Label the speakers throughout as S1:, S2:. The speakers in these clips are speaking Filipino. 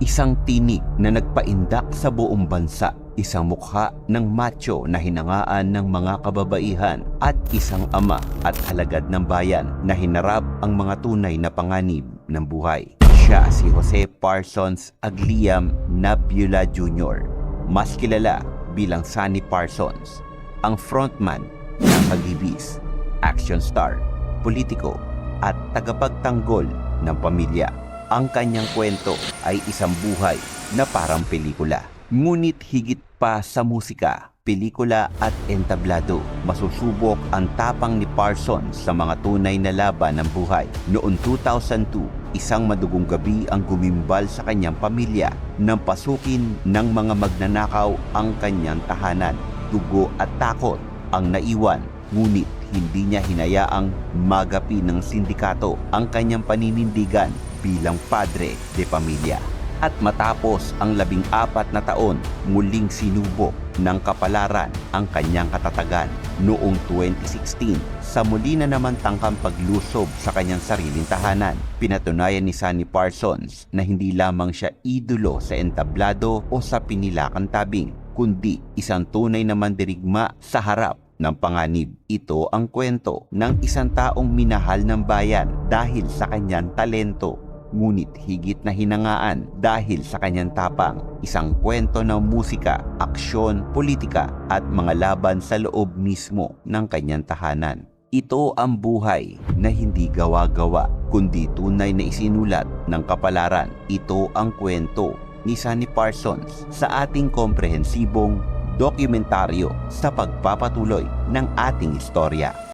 S1: Isang tinig na nagpaindak sa buong bansa. Isang mukha ng macho na hinangaan ng mga kababaihan at isang ama at halagad ng bayan na hinarap ang mga tunay na panganib ng buhay. Siya si Jose Parsons Agliam Nabula Jr. Mas kilala bilang Sunny Parsons, ang frontman ng Hagibis, action star, politiko at tagapagtanggol ng pamilya. Ang kanyang kwento ay isang buhay na parang pelikula. Ngunit higit pa sa musika, pelikula at entablado, masusubok ang tapang ni Parsons sa mga tunay na laban ng buhay. Noong 2002, isang madugong gabi ang gumimbal sa kanyang pamilya nang pasukin ng mga magnanakaw ang kanyang tahanan. Dugo at takot ang naiwan, ngunit hindi niya hinayaang magapi ng sindikato ang kanyang paninindigan bilang padre de pamilya. At matapos ang labing apat na taon, muling sinubok ng kapalaran ang kanyang katatagan. Noong 2016, sa muli na naman tangkang paglusob sa kanyang sariling tahanan, pinatunayan ni Sunny Parsons na hindi lamang siya idolo sa entablado o sa pinilakan tabing, kundi isang tunay na mandirigma sa harap ng panganib. Ito ang kwento ng isang taong minahal ng bayan dahil sa kanyang talento ngunit higit na hinangaan dahil sa kanyang tapang. Isang kwento ng musika, aksyon, politika at mga laban sa loob mismo ng kanyang tahanan. Ito ang buhay na hindi gawa-gawa, kundi tunay na isinulat ng kapalaran. Ito ang kwento ni Sunny Parsons sa ating komprehensibong dokumentaryo sa pagpapatuloy ng ating istorya.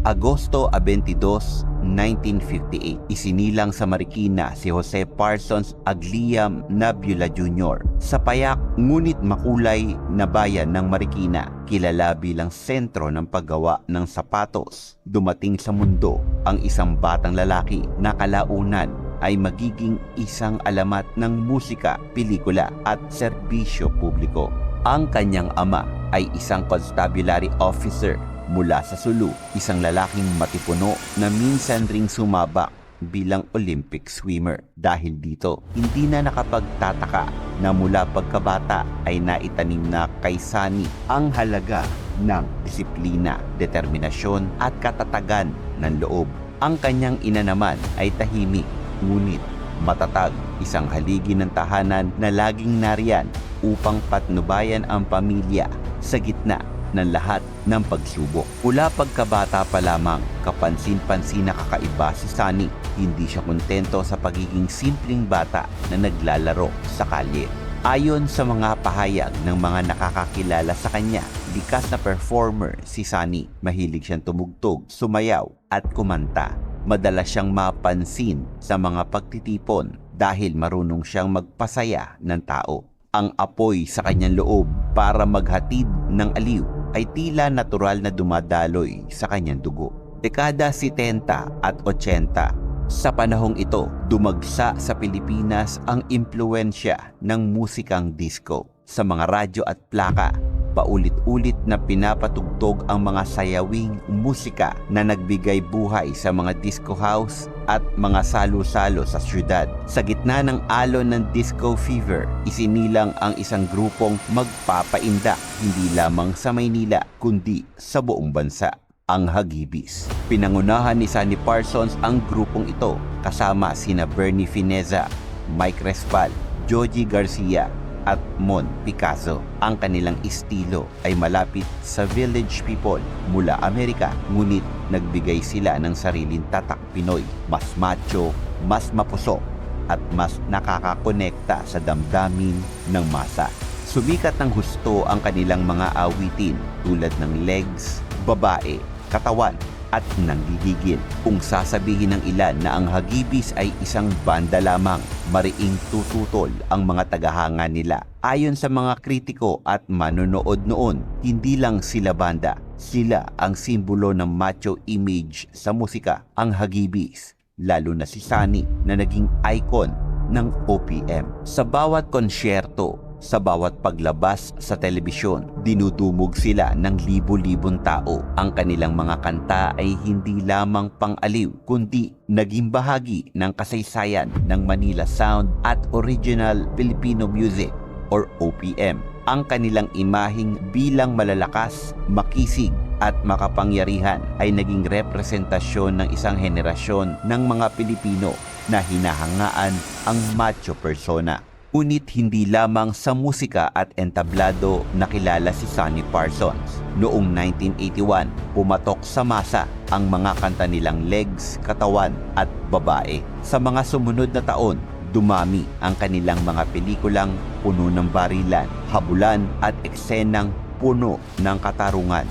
S1: Agosto 22, 1958, isinilang sa Marikina si Jose Parsons Agliam Nabula Jr. sa payak ngunit makulay na bayan ng Marikina, kilala bilang sentro ng paggawa ng sapatos. Dumating sa mundo ang isang batang lalaki na kalaunan ay magiging isang alamat ng musika, pelikula at serbisyo publiko. Ang kanyang ama ay isang constabulary officer mula sa Sulu, isang lalaking matipuno na minsan ring sumabak bilang Olympic swimmer. Dahil dito, hindi na nakapagtataka na mula pagkabata ay naitanim na kay Sunny ang halaga ng disiplina, determinasyon at katatagan ng loob. Ang kanyang ina naman ay tahimik, ngunit matatag, isang haligi ng tahanan na laging nariyan upang patnubayan ang pamilya sa gitna ng lahat ng pagsubok. Mula pagkabata pa lamang, kapansin-pansin na kakaiba si Sunny. Hindi siya kontento sa pagiging simpleng bata na naglalaro sa kalye. Ayon sa mga pahayag ng mga nakakakilala sa kanya, likas na performer si Sunny. Mahilig siyang tumugtog, sumayaw at kumanta. Madalas siyang mapansin sa mga pagtitipon dahil marunong siyang magpasaya ng tao. Ang apoy sa kanyang loob para maghatid ng aliw ay tila natural na dumadaloy sa kanyang dugo. Dekada 70 at 80, sa panahong ito, dumagsa sa Pilipinas ang impluensya ng musikang disco. Sa mga radyo at plaka, paulit-ulit na pinapatugtog ang mga sayawing musika na nagbigay buhay sa mga disco house at mga salo-salo sa syudad. Sa gitna ng alon ng disco fever, isinilang ang isang grupong magpapainda hindi lamang sa Maynila kundi sa buong bansa ang Hagibis. Pinangunahan ni Sunny Parsons ang grupong ito kasama sina Bernie Fineza, Mike Respal, Joji Garcia at Mon Picasso. Ang kanilang estilo ay malapit sa village people mula Amerika ngunit nagbigay sila ng sariling tatak Pinoy. Mas macho, mas mapusok at mas nakakakonekta sa damdamin ng masa. Sumikat ng husto ang kanilang mga awitin tulad ng legs, babae, katawan at nanggigigil. Kung sasabihin ng ilan na ang Hagibis ay isang banda lamang, mariing tututol ang mga tagahanga nila. Ayon sa mga kritiko at manonood noon, hindi lang sila banda, sila ang simbolo ng macho image sa musika, ang Hagibis, lalo na si Sunny na naging icon ng OPM. Sa bawat konsyerto, Sa bawat paglabas sa telebisyon, dinudumog sila ng libo-libong tao. Ang kanilang mga kanta ay hindi lamang pang-aliw, kundi naging bahagi ng kasaysayan ng Manila Sound at Original Filipino Music or OPM. Ang kanilang imahing bilang malalakas, makisig at makapangyarihan ay naging representasyon ng isang henerasyon ng mga Pilipino na hinahangaan ang macho persona. Ngunit hindi lamang sa musika at entablado nakilala si Sonny Parsons. Noong 1981, pumatok sa masa ang mga kanta nilang Legs, Katawan at Babae. Sa mga sumunod na taon, dumami ang kanilang mga pelikulang puno ng barilan, habulan at eksenang puno ng katarungan.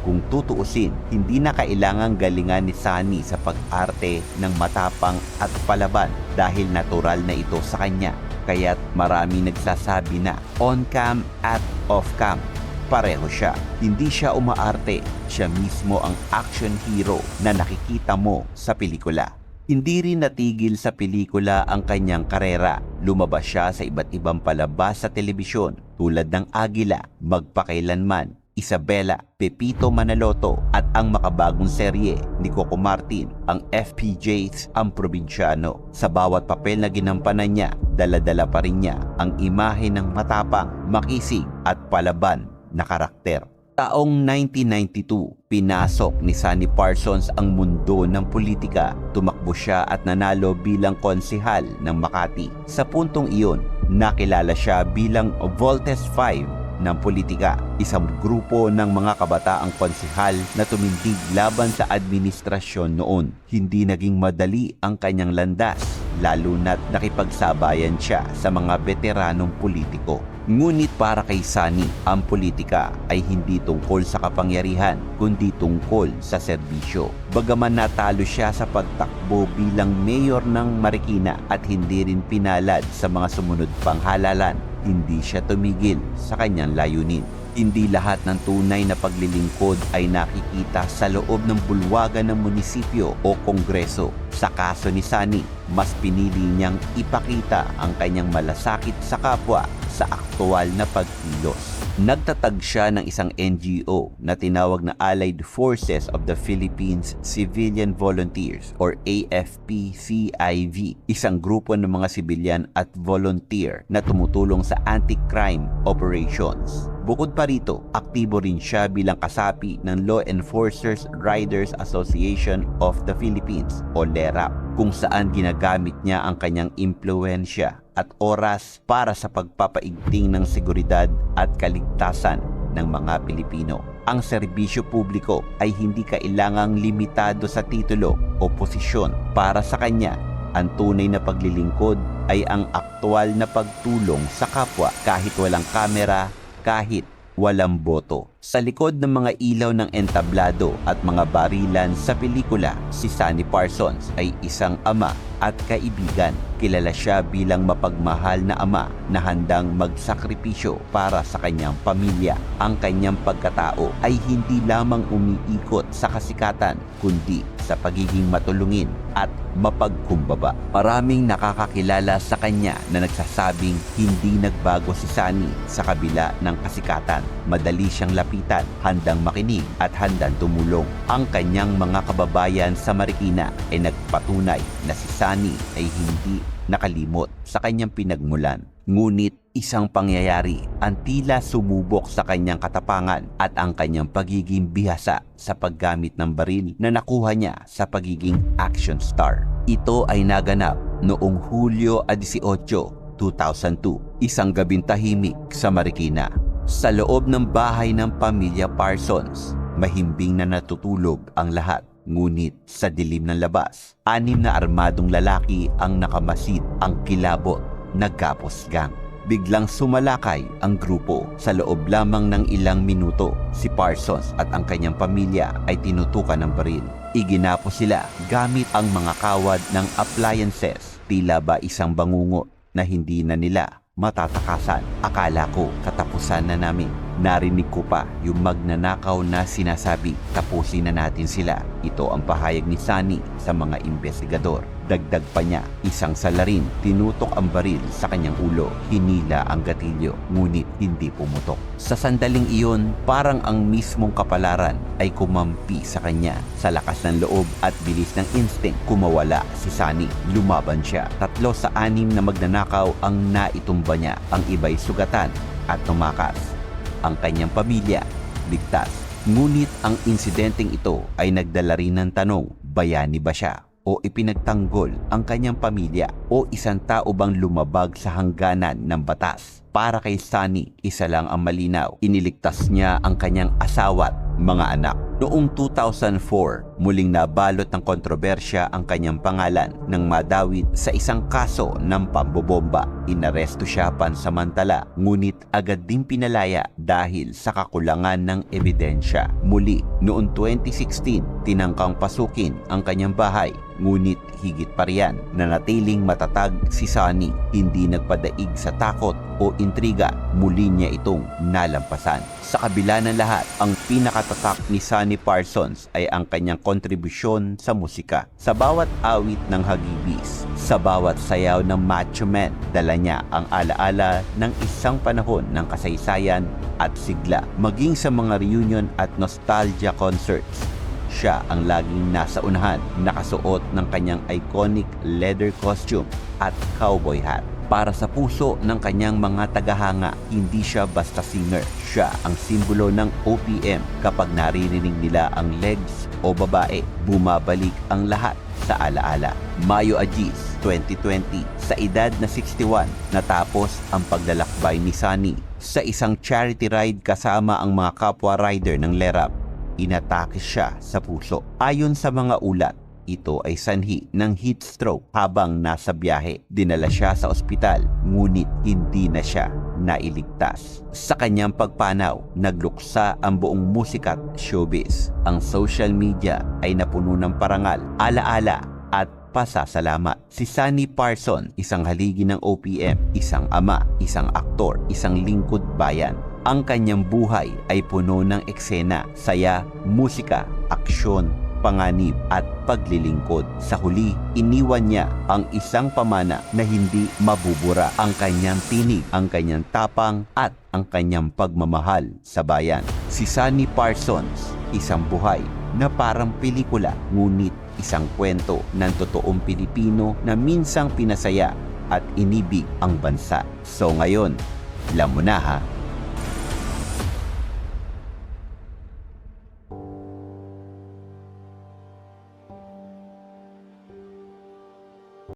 S1: Kung tutuusin, hindi na kailangang galingan ni Sunny sa pag-arte ng matapang at palaban dahil natural na ito sa kanya. Kaya't marami nagsasabi na on-cam at off-cam pareho siya. Hindi siya umaarte, siya mismo ang action hero na nakikita mo sa pelikula. Hindi rin natigil sa pelikula ang kanyang karera. Lumabas siya sa iba't ibang palabas sa telebisyon tulad ng Agila, Magpakailanman, Isabela, Pepito Manaloto at ang makabagong serye ni Coco Martin, ang FPJs ang probinsyano. Sa bawat papel na ginampanan niya, daladala pa rin niya ang imahe ng matapang, makisig at palaban na karakter. Taong 1992, pinasok ni Sunny Parsons ang mundo ng politika. Tumakbo siya at nanalo bilang konsihal ng Makati. Sa puntong iyon, nakilala siya bilang Voltes 5 ng politika, isang grupo ng mga kabataang konsihal na tumindig laban sa administrasyon noon. Hindi naging madali ang kanyang landas, lalo na't nakipagsabayan siya sa mga veteranong politiko. Ngunit para kay Sani, ang politika ay hindi tungkol sa kapangyarihan, kundi tungkol sa serbisyo. Bagaman natalo siya sa pagtakbo bilang mayor ng Marikina at hindi rin pinalad sa mga sumunod pang halalan, hindi siya tumigil sa kanyang layunin. Hindi lahat ng tunay na paglilingkod ay nakikita sa loob ng bulwagan ng munisipyo o kongreso. Sa kaso ni Sani, mas pinili niyang ipakita ang kanyang malasakit sa kapwa sa aktual na pagkilos. Nagtatag siya ng isang NGO na tinawag na Allied Forces of the Philippines Civilian Volunteers or AFP-CIV, isang grupo ng mga sibilyan at volunteer na tumutulong sa anti-crime operations. Bukod pa rito, aktibo rin siya bilang kasapi ng Law Enforcers Riders Association of the Philippines o LERAP kung saan ginagamit niya ang kanyang impluensya at oras para sa pagpapaigting ng seguridad at kaligtasan ng mga Pilipino. Ang serbisyo publiko ay hindi kailangang limitado sa titulo o posisyon para sa kanya. Ang tunay na paglilingkod ay ang aktwal na pagtulong sa kapwa kahit walang kamera, kahit walang boto. Sa likod ng mga ilaw ng entablado at mga barilan sa pelikula, si Sunny Parsons ay isang ama at kaibigan. Kilala siya bilang mapagmahal na ama na handang magsakripisyo para sa kanyang pamilya. Ang kanyang pagkatao ay hindi lamang umiikot sa kasikatan, kundi sa pagiging matulungin at mapagkumbaba. Maraming nakakakilala sa kanya na nagsasabing hindi nagbago si Sunny sa kabila ng kasikatan. Madali siyang lapitan, handang makinig at handang tumulong. Ang kanyang mga kababayan sa Marikina ay nagpatunay na si Sunny ay hindi nakalimot sa kanyang pinagmulan. Ngunit isang pangyayari ang tila sumubok sa kanyang katapangan at ang kanyang pagiging bihasa sa paggamit ng baril na nakuha niya sa pagiging action star. Ito ay naganap noong Hulyo 18, 2002, isang gabing tahimik sa Marikina. Sa loob ng bahay ng pamilya Parsons, mahimbing na natutulog ang lahat. Ngunit sa dilim ng labas, anim na armadong lalaki ang nakamasid ang kilabot na Gapos Gang. Biglang sumalakay ang grupo sa loob lamang ng ilang minuto. Si Parsons at ang kanyang pamilya ay tinutukan ng baril. Iginapo sila gamit ang mga kawad ng appliances. Tila ba isang bangungot na hindi na nila matatakasan. Akala ko katapusan na namin. Narinig ko pa yung magnanakaw na sinasabi, tapusin na natin sila. Ito ang pahayag ni Sunny sa mga investigador. Dagdag pa niya, isang salarin, tinutok ang baril sa kanyang ulo, hinila ang gatilyo, ngunit hindi pumutok. Sa sandaling iyon, parang ang mismong kapalaran ay kumampi sa kanya. Sa lakas ng loob at bilis ng instinct, kumawala si Sunny. Lumaban siya. Tatlo sa anim na magnanakaw ang naitumba niya. Ang iba'y sugatan at tumakas. Ang kanyang pamilya, ligtas. Ngunit ang insidenteng ito ay nagdala rin ng tanong, bayani ba siya? O ipinagtanggol ang kanyang pamilya o isang tao bang lumabag sa hangganan ng batas. Para kay Sunny, isa lang ang malinaw. Iniligtas niya ang kanyang asawa't mga anak. Noong 2004, muling nabalot ng kontrobersya ang kanyang pangalan nang madawit sa isang kaso ng pambobomba. Inaresto siya pansamantala, ngunit agad din pinalaya dahil sa kakulangan ng ebidensya. Muli, noong 2016, tinangkang pasukin ang kanyang bahay Ngunit higit pa riyan, nanatiling matatag si Sunny, hindi nagpadaig sa takot o intriga, muli niya itong nalampasan. Sa kabila ng lahat, ang pinakatatak ni Sunny Parsons ay ang kanyang kontribusyon sa musika. Sa bawat awit ng Hagibis, sa bawat sayaw ng Macho Man, dala niya ang alaala ng isang panahon ng kasaysayan at sigla. Maging sa mga reunion at nostalgia concerts, siya ang laging nasa unahan, nakasuot ng kanyang iconic leather costume at cowboy hat. Para sa puso ng kanyang mga tagahanga, hindi siya basta singer. Siya ang simbolo ng OPM kapag naririnig nila ang legs o babae, bumabalik ang lahat sa alaala. Mayo Agis, 2020, sa edad na 61, natapos ang paglalakbay ni Sunny sa isang charity ride kasama ang mga kapwa rider ng Lerap inatake siya sa puso. Ayon sa mga ulat, ito ay sanhi ng heat stroke habang nasa biyahe. Dinala siya sa ospital ngunit hindi na siya nailigtas. Sa kanyang pagpanaw, nagluksa ang buong musikat showbiz. Ang social media ay napuno ng parangal, alaala at pasasalamat. Si Sunny Parson, isang haligi ng OPM, isang ama, isang aktor, isang lingkod bayan. Ang kanyang buhay ay puno ng eksena, saya, musika, aksyon, panganib at paglilingkod. Sa huli, iniwan niya ang isang pamana na hindi mabubura. Ang kanyang tinig, ang kanyang tapang at ang kanyang pagmamahal sa bayan. Si Sunny Parsons, isang buhay na parang pelikula ngunit isang kwento ng totoong Pilipino na minsang pinasaya at inibig ang bansa. So ngayon, alam mo na ha,